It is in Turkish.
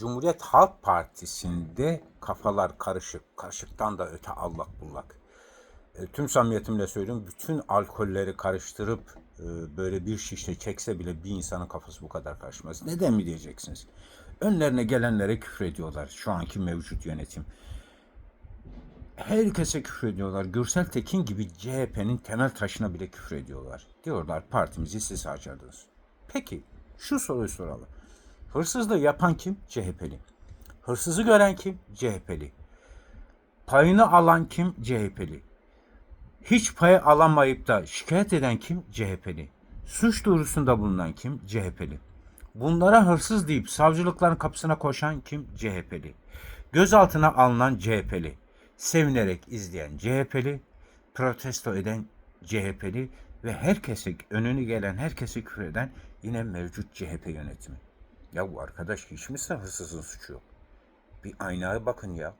Cumhuriyet Halk Partisi'nde kafalar karışık. Karışıktan da öte allak bullak. E, tüm samimiyetimle söylüyorum. Bütün alkolleri karıştırıp e, böyle bir şişe çekse bile bir insanın kafası bu kadar karışmaz. Neden mi diyeceksiniz? Önlerine gelenlere küfür ediyorlar. Şu anki mevcut yönetim. Herkese küfür ediyorlar. Gürsel Tekin gibi CHP'nin temel taşına bile küfür ediyorlar. Diyorlar partimizi siz harcadınız. Peki şu soruyu soralım. Hırsızlığı yapan kim? CHP'li. Hırsızı gören kim? CHP'li. Payını alan kim? CHP'li. Hiç pay alamayıp da şikayet eden kim? CHP'li. Suç duyurusunda bulunan kim? CHP'li. Bunlara hırsız deyip savcılıkların kapısına koşan kim? CHP'li. Gözaltına alınan CHP'li. Sevinerek izleyen CHP'li. Protesto eden CHP'li ve herkese önünü gelen herkesi küfür eden yine mevcut CHP yönetimi. Ya bu arkadaş hiç mi hırsızın suçu yok? Bir aynaya bakın ya.